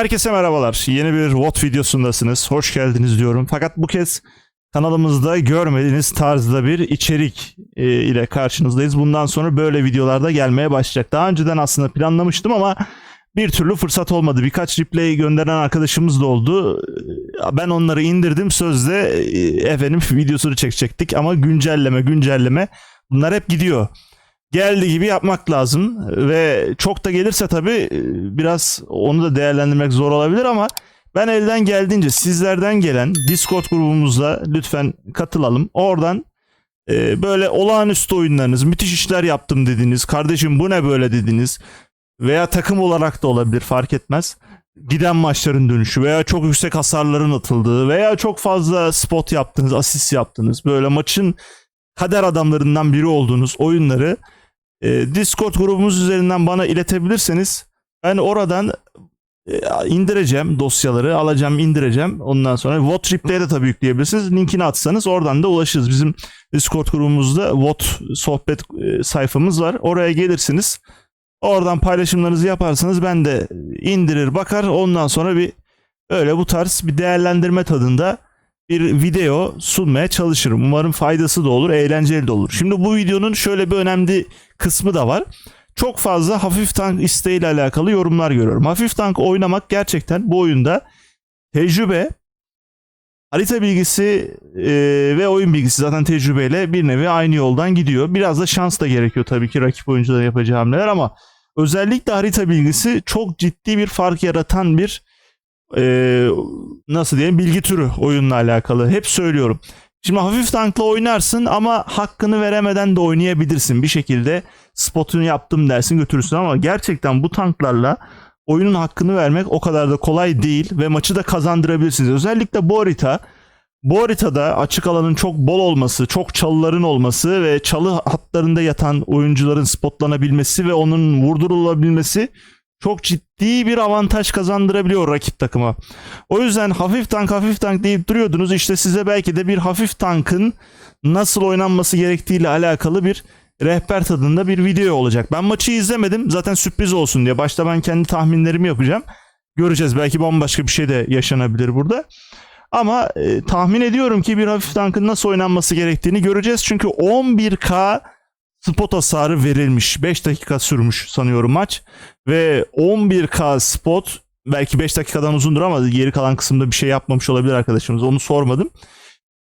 herkese merhabalar. Yeni bir VOD videosundasınız. Hoş geldiniz diyorum. Fakat bu kez kanalımızda görmediğiniz tarzda bir içerik e, ile karşınızdayız. Bundan sonra böyle videolarda gelmeye başlayacak. Daha önceden aslında planlamıştım ama bir türlü fırsat olmadı. Birkaç replay gönderen arkadaşımız da oldu. E, Ben onları indirdim. Sözde e, efendim videosunu çekecektik ama güncelleme güncelleme bunlar hep gidiyor geldiği gibi yapmak lazım ve çok da gelirse tabii e, biraz onu da değerlendirmek zor olabilir ama ben elden geldiğince sizlerden gelen Discord grubumuzda lütfen katılalım. Oradan e, böyle olağanüstü oyunlarınız, müthiş işler yaptım dediniz, kardeşim bu ne böyle dediniz veya takım olarak da olabilir fark etmez. Giden maçların dönüşü veya çok yüksek hasarların atıldığı veya çok fazla spot yaptınız, asist yaptınız. Böyle maçın kader adamlarından biri olduğunuz oyunları e, Discord grubumuz üzerinden bana iletebilirseniz ben oradan e, indireceğim dosyaları, alacağım, indireceğim. Ondan sonra VOT replay'e de tabii yükleyebilirsiniz. Linkini atsanız oradan da ulaşırız. Bizim Discord grubumuzda VOT sohbet e, sayfamız var. Oraya gelirsiniz. Oradan paylaşımlarınızı yaparsanız ben de indirir bakar. Ondan sonra bir öyle bu tarz bir değerlendirme tadında bir video sunmaya çalışırım. Umarım faydası da olur, eğlenceli de olur. Şimdi bu videonun şöyle bir önemli kısmı da var. Çok fazla hafif tank isteğiyle alakalı yorumlar görüyorum. Hafif tank oynamak gerçekten bu oyunda tecrübe, harita bilgisi e, ve oyun bilgisi zaten tecrübeyle bir nevi aynı yoldan gidiyor. Biraz da şans da gerekiyor tabii ki rakip oyuncuların yapacağı hamleler ama özellikle harita bilgisi çok ciddi bir fark yaratan bir e, nasıl diyeyim bilgi türü oyunla alakalı. Hep söylüyorum. Şimdi hafif tankla oynarsın ama hakkını veremeden de oynayabilirsin. Bir şekilde spotunu yaptım dersin götürürsün ama gerçekten bu tanklarla oyunun hakkını vermek o kadar da kolay değil ve maçı da kazandırabilirsiniz. Özellikle bu harita bu haritada açık alanın çok bol olması, çok çalıların olması ve çalı hatlarında yatan oyuncuların spotlanabilmesi ve onun vurdurulabilmesi çok ciddi bir avantaj kazandırabiliyor rakip takıma. O yüzden hafif tank hafif tank deyip duruyordunuz. İşte size belki de bir hafif tankın nasıl oynanması gerektiğiyle alakalı bir rehber tadında bir video olacak. Ben maçı izlemedim. Zaten sürpriz olsun diye. Başta ben kendi tahminlerimi yapacağım. Göreceğiz. Belki bambaşka bir şey de yaşanabilir burada. Ama e, tahmin ediyorum ki bir hafif tankın nasıl oynanması gerektiğini göreceğiz. Çünkü 11K spot hasarı verilmiş. 5 dakika sürmüş sanıyorum maç. Ve 11K spot belki 5 dakikadan uzundur ama geri kalan kısımda bir şey yapmamış olabilir arkadaşımız. Onu sormadım.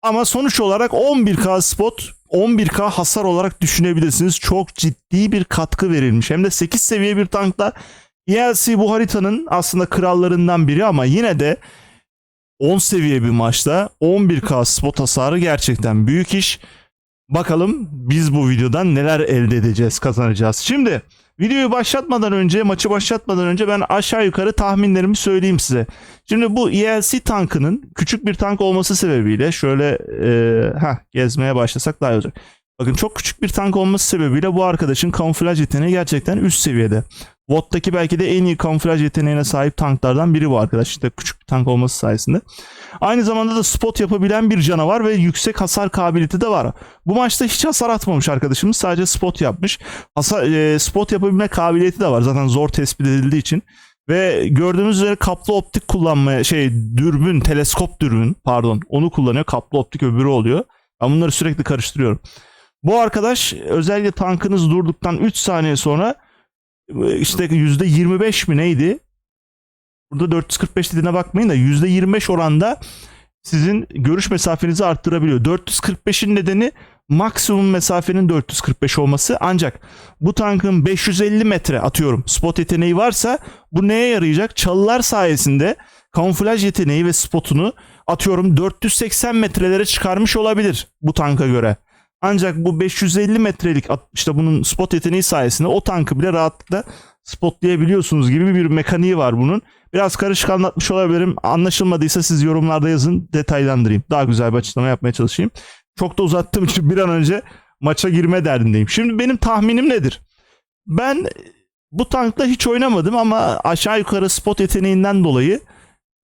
Ama sonuç olarak 11K spot 11K hasar olarak düşünebilirsiniz. Çok ciddi bir katkı verilmiş. Hem de 8 seviye bir tankla ELC bu haritanın aslında krallarından biri ama yine de 10 seviye bir maçta 11K spot hasarı gerçekten büyük iş. Bakalım biz bu videodan neler elde edeceğiz, kazanacağız. Şimdi videoyu başlatmadan önce, maçı başlatmadan önce ben aşağı yukarı tahminlerimi söyleyeyim size. Şimdi bu ELC tankının küçük bir tank olması sebebiyle şöyle e, heh, gezmeye başlasak daha iyi olacak. Bakın çok küçük bir tank olması sebebiyle bu arkadaşın kamuflaj yeteneği gerçekten üst seviyede. WOT'taki belki de en iyi kamuflaj yeteneğine sahip tanklardan biri bu arkadaş. İşte küçük bir tank olması sayesinde. Aynı zamanda da spot yapabilen bir canavar ve yüksek hasar kabiliyeti de var. Bu maçta hiç hasar atmamış arkadaşımız. Sadece spot yapmış. Hasar, e, spot yapabilme kabiliyeti de var. Zaten zor tespit edildiği için. Ve gördüğünüz üzere kaplı optik kullanmaya şey dürbün, teleskop dürbün pardon onu kullanıyor. Kaplı optik öbürü oluyor. Ben bunları sürekli karıştırıyorum. Bu arkadaş özellikle tankınız durduktan 3 saniye sonra işte %25 mi neydi? Burada 445 dediğine bakmayın da %25 oranda sizin görüş mesafenizi arttırabiliyor. 445'in nedeni maksimum mesafenin 445 olması. Ancak bu tankın 550 metre atıyorum spot yeteneği varsa bu neye yarayacak? Çalılar sayesinde kamuflaj yeteneği ve spotunu atıyorum 480 metrelere çıkarmış olabilir bu tanka göre. Ancak bu 550 metrelik işte bunun spot yeteneği sayesinde o tankı bile rahatlıkla spotlayabiliyorsunuz gibi bir mekaniği var bunun. Biraz karışık anlatmış olabilirim. Anlaşılmadıysa siz yorumlarda yazın detaylandırayım. Daha güzel bir açıklama yapmaya çalışayım. Çok da uzattığım için bir an önce maça girme derdindeyim. Şimdi benim tahminim nedir? Ben bu tankla hiç oynamadım ama aşağı yukarı spot yeteneğinden dolayı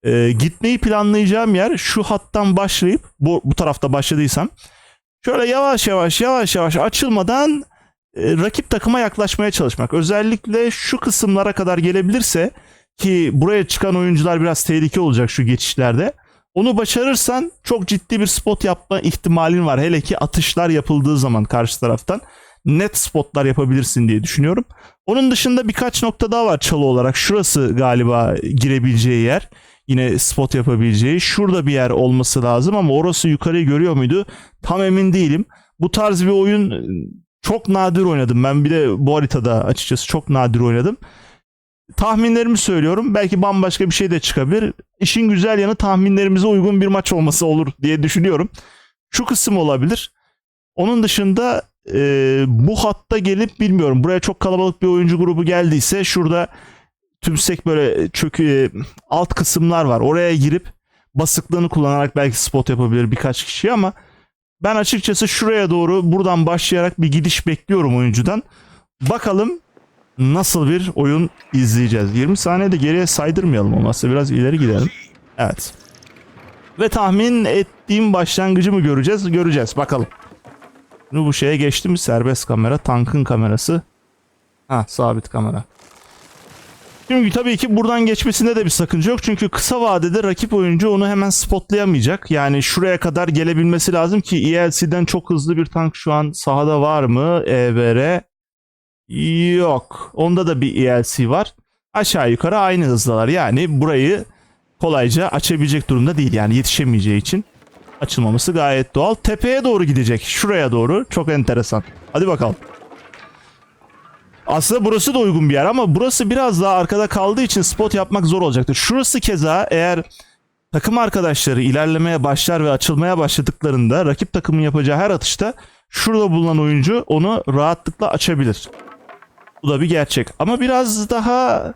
e, gitmeyi planlayacağım yer şu hattan başlayıp bu, bu tarafta başladıysam şöyle yavaş yavaş yavaş yavaş açılmadan e, rakip takıma yaklaşmaya çalışmak. Özellikle şu kısımlara kadar gelebilirse ki buraya çıkan oyuncular biraz tehlike olacak şu geçişlerde. Onu başarırsan çok ciddi bir spot yapma ihtimalin var. Hele ki atışlar yapıldığı zaman karşı taraftan net spotlar yapabilirsin diye düşünüyorum. Onun dışında birkaç nokta daha var çalı olarak. Şurası galiba girebileceği yer. Yine spot yapabileceği. Şurada bir yer olması lazım ama orası yukarıyı görüyor muydu? Tam emin değilim. Bu tarz bir oyun e, çok nadir oynadım. Ben bir de bu haritada açıkçası çok nadir oynadım. Tahminlerimi söylüyorum. Belki bambaşka bir şey de çıkabilir. İşin güzel yanı tahminlerimize uygun bir maç olması olur diye düşünüyorum. Şu kısım olabilir. Onun dışında e, bu hatta gelip bilmiyorum. Buraya çok kalabalık bir oyuncu grubu geldiyse şurada tümsek böyle çökü e, alt kısımlar var. Oraya girip basıklığını kullanarak belki spot yapabilir birkaç kişi ama ben açıkçası şuraya doğru buradan başlayarak bir gidiş bekliyorum oyuncudan. Bakalım nasıl bir oyun izleyeceğiz. 20 saniyede geriye saydırmayalım olmazsa biraz ileri gidelim. Evet. Ve tahmin ettiğim başlangıcı mı göreceğiz? Göreceğiz. Bakalım. Şimdi bu şeye geçti? Serbest kamera. Tankın kamerası. Ha sabit kamera. Şimdi tabii ki buradan geçmesinde de bir sakınca yok. Çünkü kısa vadede rakip oyuncu onu hemen spotlayamayacak. Yani şuraya kadar gelebilmesi lazım ki ELC'den çok hızlı bir tank şu an sahada var mı? EBR yok. Onda da bir ELC var. Aşağı yukarı aynı hızdalar. Yani burayı kolayca açabilecek durumda değil. Yani yetişemeyeceği için açılmaması gayet doğal. Tepeye doğru gidecek. Şuraya doğru. Çok enteresan. Hadi bakalım. Aslında burası da uygun bir yer ama burası biraz daha arkada kaldığı için spot yapmak zor olacaktır. Şurası keza eğer takım arkadaşları ilerlemeye başlar ve açılmaya başladıklarında rakip takımın yapacağı her atışta şurada bulunan oyuncu onu rahatlıkla açabilir. Bu da bir gerçek. Ama biraz daha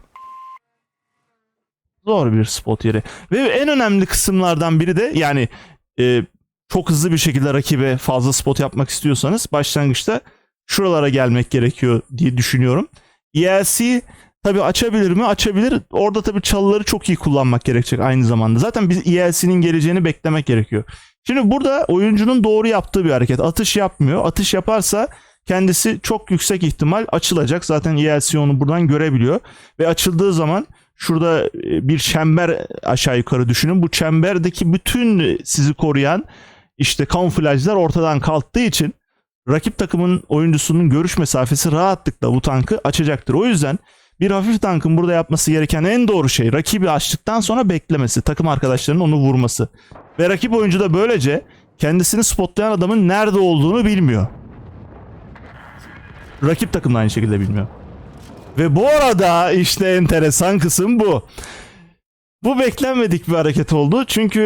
zor bir spot yeri. Ve en önemli kısımlardan biri de yani e, çok hızlı bir şekilde rakibe fazla spot yapmak istiyorsanız başlangıçta şuralara gelmek gerekiyor diye düşünüyorum. ELC tabii açabilir mi? Açabilir. Orada tabii çalıları çok iyi kullanmak gerekecek aynı zamanda. Zaten biz ELC'nin geleceğini beklemek gerekiyor. Şimdi burada oyuncunun doğru yaptığı bir hareket. Atış yapmıyor. Atış yaparsa kendisi çok yüksek ihtimal açılacak. Zaten ELC onu buradan görebiliyor. Ve açıldığı zaman şurada e, bir çember aşağı yukarı düşünün. Bu çemberdeki bütün sizi koruyan işte kamuflajlar ortadan kalktığı için rakip takımın oyuncusunun görüş mesafesi rahatlıkla bu tankı açacaktır. O yüzden bir hafif tankın burada yapması gereken en doğru şey rakibi açtıktan sonra beklemesi, takım arkadaşlarının onu vurması. Ve rakip oyuncu da böylece kendisini spotlayan adamın nerede olduğunu bilmiyor. Rakip takım da aynı şekilde bilmiyor. Ve bu arada işte enteresan kısım bu. Bu beklenmedik bir hareket oldu. Çünkü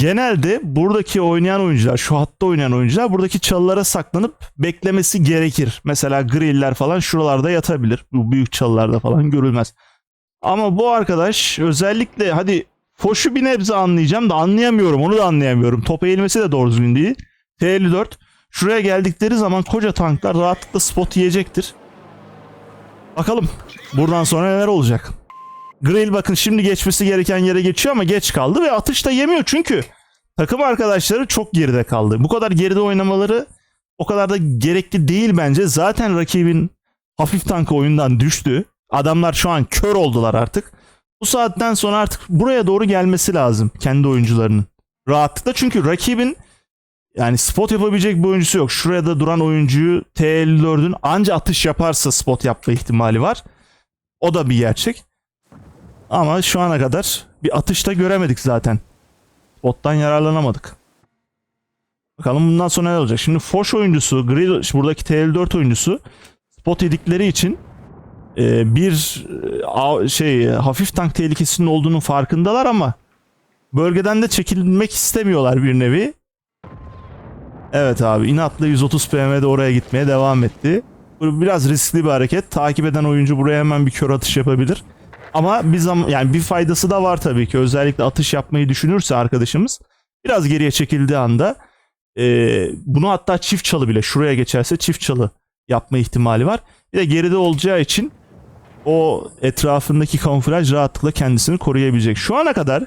genelde buradaki oynayan oyuncular, şu hatta oynayan oyuncular buradaki çalılara saklanıp beklemesi gerekir. Mesela griller falan şuralarda yatabilir. Bu büyük çalılarda falan görülmez. Ama bu arkadaş özellikle hadi Foş'u bir nebze anlayacağım da anlayamıyorum. Onu da anlayamıyorum. Top eğilmesi de doğru düzgün değil. T54 şuraya geldikleri zaman koca tanklar rahatlıkla spot yiyecektir. Bakalım buradan sonra neler olacak. Grill bakın şimdi geçmesi gereken yere geçiyor ama geç kaldı ve atış da yemiyor çünkü takım arkadaşları çok geride kaldı. Bu kadar geride oynamaları o kadar da gerekli değil bence. Zaten rakibin hafif tankı oyundan düştü. Adamlar şu an kör oldular artık. Bu saatten sonra artık buraya doğru gelmesi lazım kendi oyuncularının. Rahatlıkla çünkü rakibin yani spot yapabilecek bir oyuncusu yok. Şuraya da duran oyuncuyu T54'ün anca atış yaparsa spot yapma ihtimali var. O da bir gerçek. Ama şu ana kadar bir atışta göremedik zaten. Bottan yararlanamadık. Bakalım bundan sonra ne olacak? Şimdi Foş oyuncusu, Grill, buradaki TL4 oyuncusu spot yedikleri için e, bir e, a- şey hafif tank tehlikesinin olduğunun farkındalar ama bölgeden de çekilmek istemiyorlar bir nevi. Evet abi inatla 130 PM'de oraya gitmeye devam etti. Bu biraz riskli bir hareket. Takip eden oyuncu buraya hemen bir kör atış yapabilir. Ama bir zaman yani bir faydası da var tabii ki. Özellikle atış yapmayı düşünürse arkadaşımız biraz geriye çekildiği anda e, bunu hatta çift çalı bile şuraya geçerse çift çalı yapma ihtimali var. Bir de geride olacağı için o etrafındaki kamuflaj rahatlıkla kendisini koruyabilecek. Şu ana kadar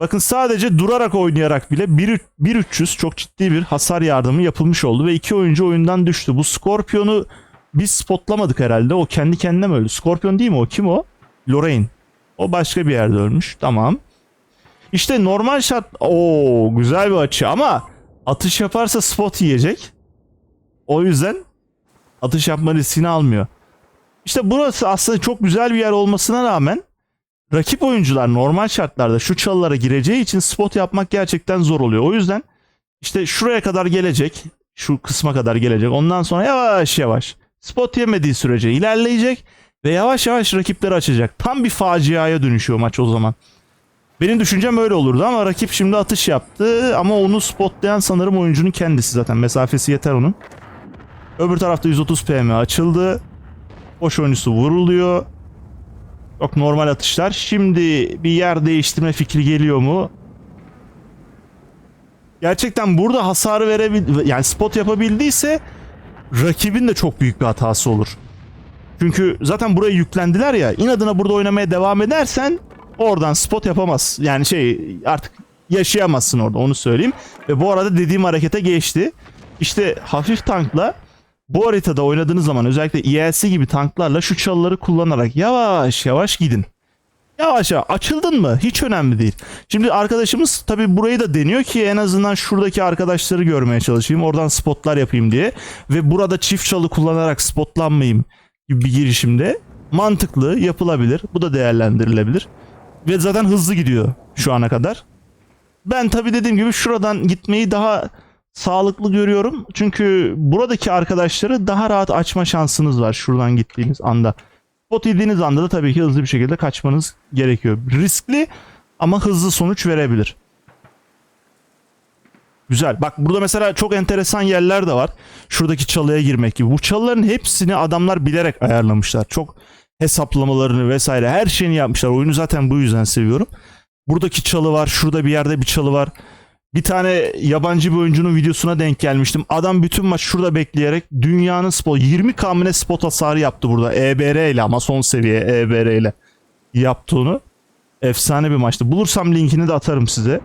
bakın sadece durarak oynayarak bile 1-300 çok ciddi bir hasar yardımı yapılmış oldu ve iki oyuncu oyundan düştü. Bu Scorpion'u biz spotlamadık herhalde. O kendi kendine mi öldü? Scorpion değil mi o? Kim o? Lorraine. O başka bir yerde ölmüş. Tamam. İşte normal şart... Oo güzel bir açı ama atış yaparsa spot yiyecek. O yüzden atış yapma riskini almıyor. İşte burası aslında çok güzel bir yer olmasına rağmen rakip oyuncular normal şartlarda şu çalılara gireceği için spot yapmak gerçekten zor oluyor. O yüzden işte şuraya kadar gelecek. Şu kısma kadar gelecek. Ondan sonra yavaş yavaş spot yemediği sürece ilerleyecek ve yavaş yavaş rakipleri açacak. Tam bir faciaya dönüşüyor maç o zaman. Benim düşüncem öyle olurdu ama rakip şimdi atış yaptı ama onu spotlayan sanırım oyuncunun kendisi zaten. Mesafesi yeter onun. Öbür tarafta 130 PM açıldı. Boş oyuncusu vuruluyor. Çok normal atışlar. Şimdi bir yer değiştirme fikri geliyor mu? Gerçekten burada hasarı verebil yani spot yapabildiyse rakibin de çok büyük bir hatası olur. Çünkü zaten buraya yüklendiler ya. inadına burada oynamaya devam edersen oradan spot yapamaz. Yani şey artık yaşayamazsın orada onu söyleyeyim. Ve bu arada dediğim harekete geçti. İşte hafif tankla bu haritada oynadığınız zaman özellikle ELC gibi tanklarla şu çalıları kullanarak yavaş yavaş gidin. Yavaş yavaş açıldın mı hiç önemli değil. Şimdi arkadaşımız tabi burayı da deniyor ki en azından şuradaki arkadaşları görmeye çalışayım. Oradan spotlar yapayım diye. Ve burada çift çalı kullanarak spotlanmayayım gibi bir girişimde mantıklı yapılabilir. Bu da değerlendirilebilir. Ve zaten hızlı gidiyor şu ana kadar. Ben tabi dediğim gibi şuradan gitmeyi daha sağlıklı görüyorum. Çünkü buradaki arkadaşları daha rahat açma şansınız var şuradan gittiğiniz anda. Spot yediğiniz anda da tabii ki hızlı bir şekilde kaçmanız gerekiyor. Riskli ama hızlı sonuç verebilir. Güzel. Bak burada mesela çok enteresan yerler de var. Şuradaki çalıya girmek gibi. Bu çalıların hepsini adamlar bilerek ayarlamışlar. Çok hesaplamalarını vesaire her şeyini yapmışlar. Oyunu zaten bu yüzden seviyorum. Buradaki çalı var. Şurada bir yerde bir çalı var. Bir tane yabancı bir oyuncunun videosuna denk gelmiştim. Adam bütün maç şurada bekleyerek dünyanın spot 20 kamine spot hasarı yaptı burada. EBR ile ama son seviye EBR ile yaptı onu. Efsane bir maçtı. Bulursam linkini de atarım size.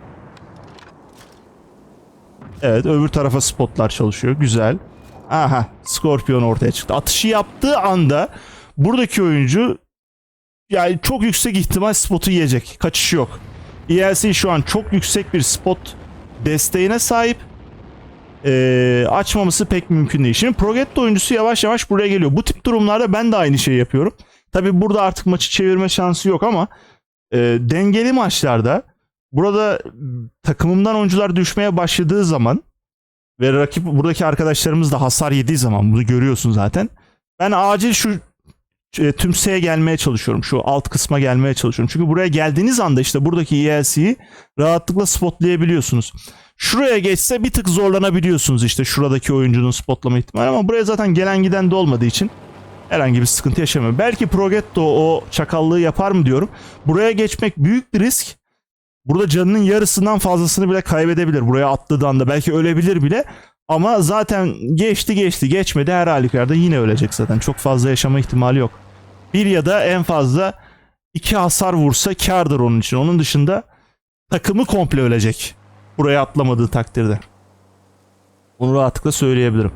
Evet öbür tarafa spotlar çalışıyor. Güzel. Aha Scorpion ortaya çıktı. Atışı yaptığı anda buradaki oyuncu yani çok yüksek ihtimal spotu yiyecek. Kaçışı yok. ELC şu an çok yüksek bir spot desteğine sahip. Ee, açmaması pek mümkün değil. Şimdi Progetto oyuncusu yavaş yavaş buraya geliyor. Bu tip durumlarda ben de aynı şeyi yapıyorum. Tabi burada artık maçı çevirme şansı yok ama e, dengeli maçlarda burada takımımdan oyuncular düşmeye başladığı zaman ve rakip buradaki arkadaşlarımız da hasar yediği zaman bunu görüyorsun zaten. Ben acil şu e, tümseye gelmeye çalışıyorum. Şu alt kısma gelmeye çalışıyorum. Çünkü buraya geldiğiniz anda işte buradaki ELC'yi rahatlıkla spotlayabiliyorsunuz. Şuraya geçse bir tık zorlanabiliyorsunuz işte şuradaki oyuncunun spotlama ihtimali ama buraya zaten gelen giden de olmadığı için herhangi bir sıkıntı yaşamıyor. Belki Progetto o çakallığı yapar mı diyorum. Buraya geçmek büyük bir risk. Burada canının yarısından fazlasını bile kaybedebilir. Buraya attığı anda belki ölebilir bile. Ama zaten geçti geçti geçmedi her halükarda yine ölecek zaten. Çok fazla yaşama ihtimali yok. Bir ya da en fazla iki hasar vursa kardır onun için. Onun dışında takımı komple ölecek. Buraya atlamadığı takdirde. Bunu rahatlıkla söyleyebilirim.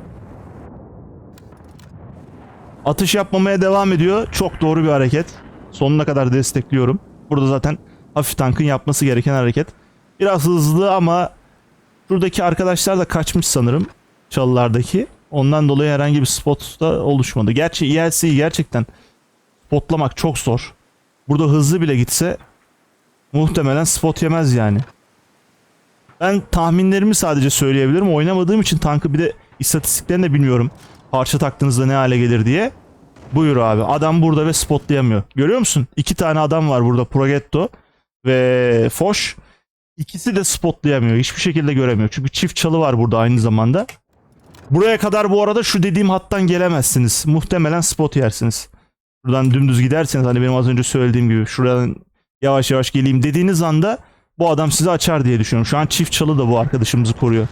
Atış yapmamaya devam ediyor. Çok doğru bir hareket. Sonuna kadar destekliyorum. Burada zaten hafif tankın yapması gereken hareket. Biraz hızlı ama Şuradaki arkadaşlar da kaçmış sanırım çalılardaki. Ondan dolayı herhangi bir spot da oluşmadı. Gerçi ELC'yi gerçekten spotlamak çok zor. Burada hızlı bile gitse muhtemelen spot yemez yani. Ben tahminlerimi sadece söyleyebilirim. Oynamadığım için tankı bir de istatistiklerini de bilmiyorum. Parça taktığınızda ne hale gelir diye. Buyur abi. Adam burada ve spotlayamıyor. Görüyor musun? İki tane adam var burada. Progetto ve Foş. İkisi de spotlayamıyor. Hiçbir şekilde göremiyor. Çünkü çift çalı var burada aynı zamanda. Buraya kadar bu arada şu dediğim hattan gelemezsiniz. Muhtemelen spot yersiniz. Buradan dümdüz giderseniz hani benim az önce söylediğim gibi şuradan yavaş yavaş geleyim dediğiniz anda bu adam sizi açar diye düşünüyorum. Şu an çift çalı da bu arkadaşımızı koruyor.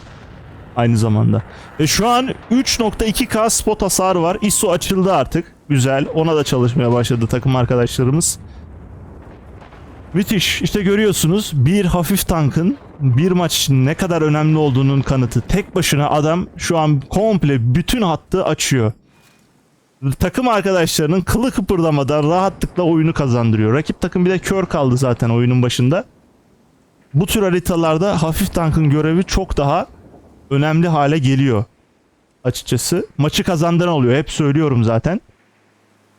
Aynı zamanda. Ve şu an 3.2k spot hasarı var. ISO açıldı artık. Güzel. Ona da çalışmaya başladı takım arkadaşlarımız. Müthiş. İşte görüyorsunuz bir hafif tankın bir maç için ne kadar önemli olduğunun kanıtı. Tek başına adam şu an komple bütün hattı açıyor. takım arkadaşlarının kılı kıpırdamadan rahatlıkla oyunu kazandırıyor. Rakip takım bir de kör kaldı zaten oyunun başında. Bu tür haritalarda hafif tankın görevi çok daha önemli hale geliyor açıkçası. Maçı kazandıran oluyor. Hep söylüyorum zaten.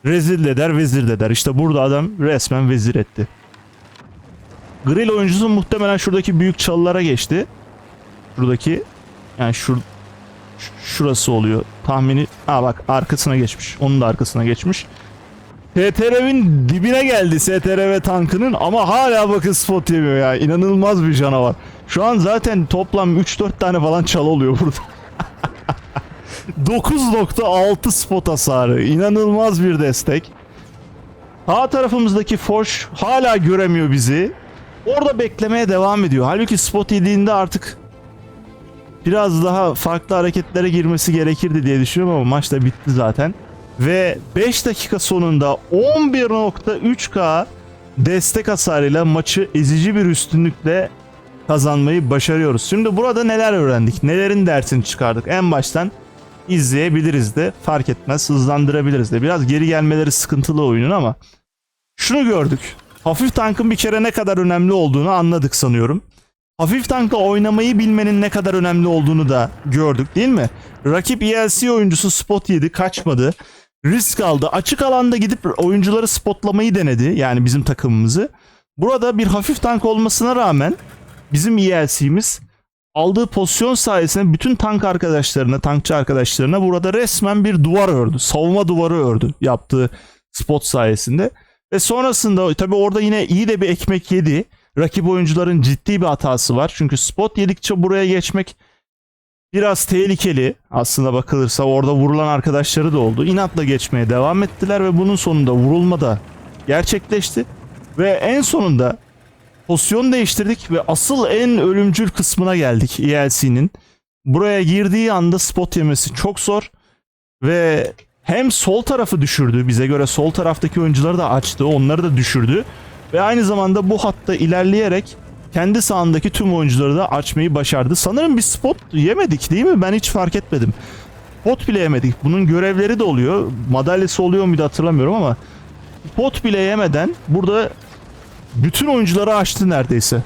Rezil de der, vezir de der. İşte burada adam resmen vezir etti. Grill oyuncusu muhtemelen şuradaki büyük çalılara geçti. Şuradaki yani şur, şurası oluyor. Tahmini ha bak arkasına geçmiş. Onun da arkasına geçmiş. STRV'in dibine geldi STRV tankının ama hala bakın spot yemiyor ya. İnanılmaz bir canavar. Şu an zaten toplam 3-4 tane falan çalı oluyor burada. 9.6 spot hasarı. İnanılmaz bir destek. Sağ tarafımızdaki Foş hala göremiyor bizi. Orada beklemeye devam ediyor. Halbuki spot yediğinde artık biraz daha farklı hareketlere girmesi gerekirdi diye düşünüyorum ama maç da bitti zaten. Ve 5 dakika sonunda 11.3K destek hasarıyla maçı ezici bir üstünlükle kazanmayı başarıyoruz. Şimdi burada neler öğrendik? Nelerin dersini çıkardık? En baştan izleyebiliriz de fark etmez hızlandırabiliriz de. Biraz geri gelmeleri sıkıntılı oyunun ama şunu gördük. Hafif tankın bir kere ne kadar önemli olduğunu anladık sanıyorum. Hafif tankla oynamayı bilmenin ne kadar önemli olduğunu da gördük değil mi? Rakip ELC oyuncusu spot yedi, kaçmadı. Risk aldı. Açık alanda gidip oyuncuları spotlamayı denedi. Yani bizim takımımızı. Burada bir hafif tank olmasına rağmen bizim ELC'miz aldığı pozisyon sayesinde bütün tank arkadaşlarına, tankçı arkadaşlarına burada resmen bir duvar ördü. Savunma duvarı ördü yaptığı spot sayesinde. Ve sonrasında tabii orada yine iyi de bir ekmek yedi. Rakip oyuncuların ciddi bir hatası var. Çünkü spot yedikçe buraya geçmek biraz tehlikeli. Aslında bakılırsa orada vurulan arkadaşları da oldu. İnatla geçmeye devam ettiler ve bunun sonunda vurulma da gerçekleşti. Ve en sonunda pozisyon değiştirdik ve asıl en ölümcül kısmına geldik ELC'nin. Buraya girdiği anda spot yemesi çok zor ve hem sol tarafı düşürdü bize göre sol taraftaki oyuncuları da açtı onları da düşürdü ve aynı zamanda bu hatta ilerleyerek kendi sahasındaki tüm oyuncuları da açmayı başardı. Sanırım bir spot yemedik değil mi? Ben hiç fark etmedim. Spot bile yemedik. Bunun görevleri de oluyor. Madalyası oluyor muydu hatırlamıyorum ama spot bile yemeden burada bütün oyuncuları açtı neredeyse.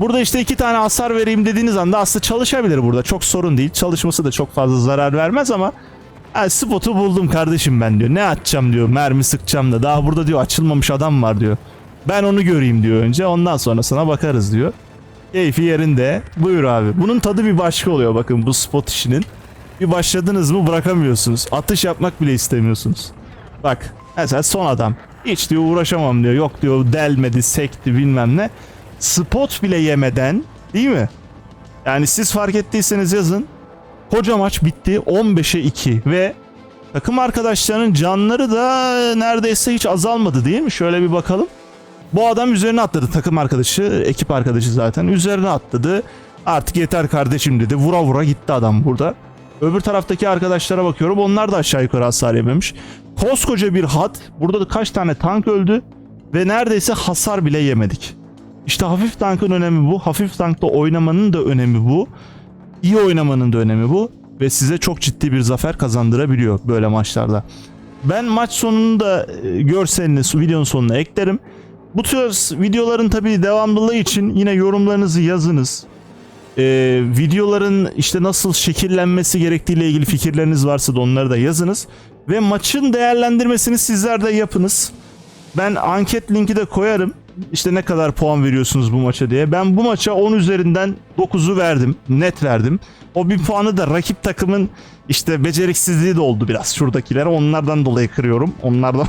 Burada işte iki tane hasar vereyim dediğiniz anda aslında çalışabilir burada. Çok sorun değil. Çalışması da çok fazla zarar vermez ama ha, spotu buldum kardeşim ben diyor. Ne atacağım diyor. Mermi sıkacağım da. Daha burada diyor açılmamış adam var diyor. Ben onu göreyim diyor önce. Ondan sonrasına bakarız diyor. Keyfi yerinde. Buyur abi. Bunun tadı bir başka oluyor bakın bu spot işinin. Bir başladınız mı bırakamıyorsunuz. Atış yapmak bile istemiyorsunuz. Bak mesela son adam. Hiç diyor uğraşamam diyor. Yok diyor delmedi, sekti bilmem ne. Spot bile yemeden değil mi? Yani siz fark ettiyseniz yazın. Koca maç bitti 15'e 2 ve takım arkadaşlarının canları da neredeyse hiç azalmadı değil mi? Şöyle bir bakalım. Bu adam üzerine atladı takım arkadaşı, ekip arkadaşı zaten. Üzerine atladı. Artık yeter kardeşim dedi. Vura vura gitti adam burada. Öbür taraftaki arkadaşlara bakıyorum. Onlar da aşağı yukarı hasar yememiş. Koskoca bir hat. Burada da kaç tane tank öldü. Ve neredeyse hasar bile yemedik. İşte hafif tankın önemi bu. Hafif tankta oynamanın da önemi bu. İyi oynamanın da önemi bu. Ve size çok ciddi bir zafer kazandırabiliyor böyle maçlarda. Ben maç sonunda e, görselini videonun sonuna eklerim. Bu tür videoların tabii devamlılığı için yine yorumlarınızı yazınız. Ee, videoların işte nasıl şekillenmesi gerektiğiyle ilgili fikirleriniz varsa da onları da yazınız. Ve maçın değerlendirmesini sizler de yapınız. Ben anket linki de koyarım. İşte ne kadar puan veriyorsunuz bu maça diye. Ben bu maça 10 üzerinden 9'u verdim. Net verdim. O bir puanı da rakip takımın işte beceriksizliği de oldu biraz şuradakilere. Onlardan dolayı kırıyorum. Onlardan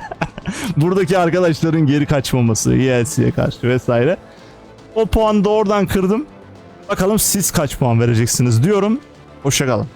buradaki arkadaşların geri kaçmaması ELC'ye karşı vesaire. O puanı da oradan kırdım. Bakalım siz kaç puan vereceksiniz diyorum. Hoşçakalın.